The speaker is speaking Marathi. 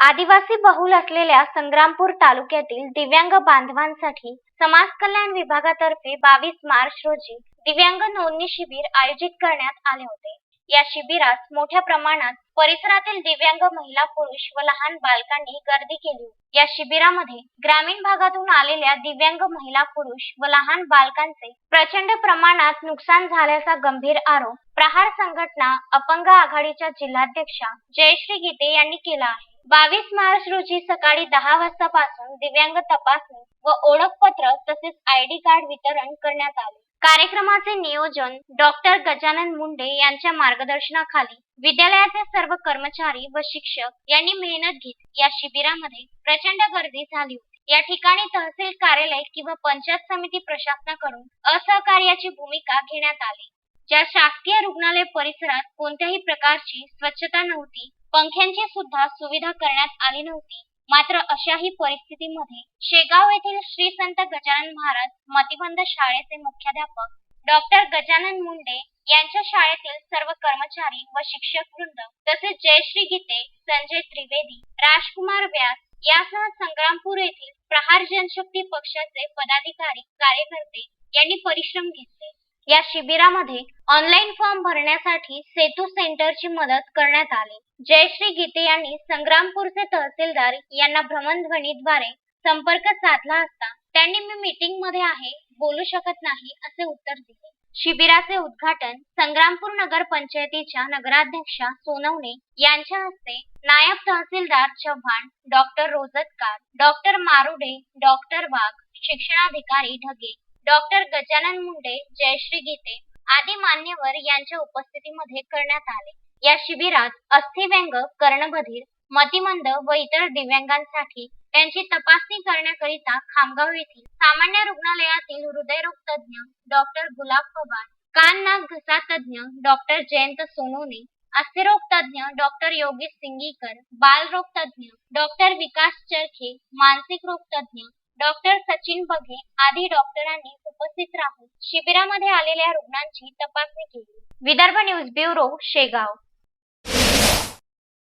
आदिवासी बहुल असलेल्या संग्रामपूर तालुक्यातील दिव्यांग बांधवांसाठी समाज कल्याण विभागातर्फे बावीस मार्च रोजी दिव्यांग नोंदणी शिबिर आयोजित करण्यात आले होते. या शिबिरात मोठ्या प्रमाणात परिसरातील दिव्यांग महिला पुरुष व लहान बालकांनी गर्दी केली. या शिबिरामध्ये ग्रामीण भागातून आलेल्या दिव्यांग महिला पुरुष व लहान बालकांचे प्रचंड प्रमाणात नुकसान झाल्याचा गंभीर आरोप प्रहार संघटना अपंग आघाडीच्या जिल्हाध्यक्षा जयश्री गीते यांनी केला आहे. बावीस मार्च रोजी सकाळी दहा वाजतापासून दिव्यांग तपासणी व ओळखपत्र तसेच आय डी कार्ड वितरण करण्यात आले. कार्यक्रमाचे नियोजन डॉक्टर गजानन मुंडे यांच्या मार्गदर्शनाखाली विद्यालयाचे सर्व कर्मचारी व शिक्षक यांनी मेहनत घेतली या शिबिरामध्ये प्रचंड गर्दी झाली होती. या ठिकाणी तहसील कार्यालय किंवा पंचायत समिती प्रशासनाकडून असहकार्याची भूमिका घेण्यात आली. ज्या शासकीय रुग्णालय परिसरात कोणत्याही प्रकारची स्वच्छता नव्हती पंख्यांची सुद्धा सुविधा करण्यात आली नव्हती. मात्र अशाही परिस्थितीमध्ये शेगाव येथील श्री संत गजानन महाराज मतिबंध शाळेचे मुख्याध्यापक डॉक्टर गजानन मुंडे यांच्या शाळेतील सर्व कर्मचारी व शिक्षक वृंद तसेच जयश्री गीते संजय त्रिवेदी राजकुमार व्यास यासह संग्रामपूर येथील प्रहार जनशक्ती पक्षाचे पदाधिकारी कार्यकर्ते यांनी परिश्रम घेतले. या शिबिरामध्ये ऑनलाईन फॉर्म भरण्यासाठी सेतू सेंटरची मदत करण्यात आली. जयश्री गीते यांनी संग्रामपूरचे तहसीलदार यांना भ्रमणध्वनीद्वारे संपर्क साधला असता त्यांनी मी मीटिंगमध्ये आहे बोलू शकत नाही असे उत्तर दिले. शिबिराचे उद्घाटन संग्रामपूर नगर पंचायतीच्या नगराध्यक्षा सोनवणे यांच्या हस्ते नायब तहसीलदार Chavan doctor Rojatkar doctor Marude doctor Wagh शिक्षणाधिकारी ढगे डॉक्टर गजानन मुंडे जयश्री गीते आदी मान्यवर यांच्या उपस्थितीमध्ये करण्यात आले. या शिबिरात अस्थिव्यंग कर्णबधीर मतिमंद व इतर दिव्यांगांसाठी त्यांची तपासणी करण्याकरिता खामगाव येथील सामान्य रुग्णालयातील हृदयरोग तज्ज्ञ डॉक्टर गुलाब पवार कान नाक घसा तज्ज्ञ डॉक्टर जयंत सोनोने अस्थिरोग तज्ज्ञ डॉक्टर योगेश सिंगीकर बालरोग तज्ज्ञ डॉक्टर विकास चरखे मानसिक रोग तज्ज्ञ डॉक्टर सचिन बघे आदी डॉक्टरांनी उपस्थित राहून शिबिरामध्ये आलेल्या रुग्णांची तपासणी केली. Vidarbha news bureau Shegaon.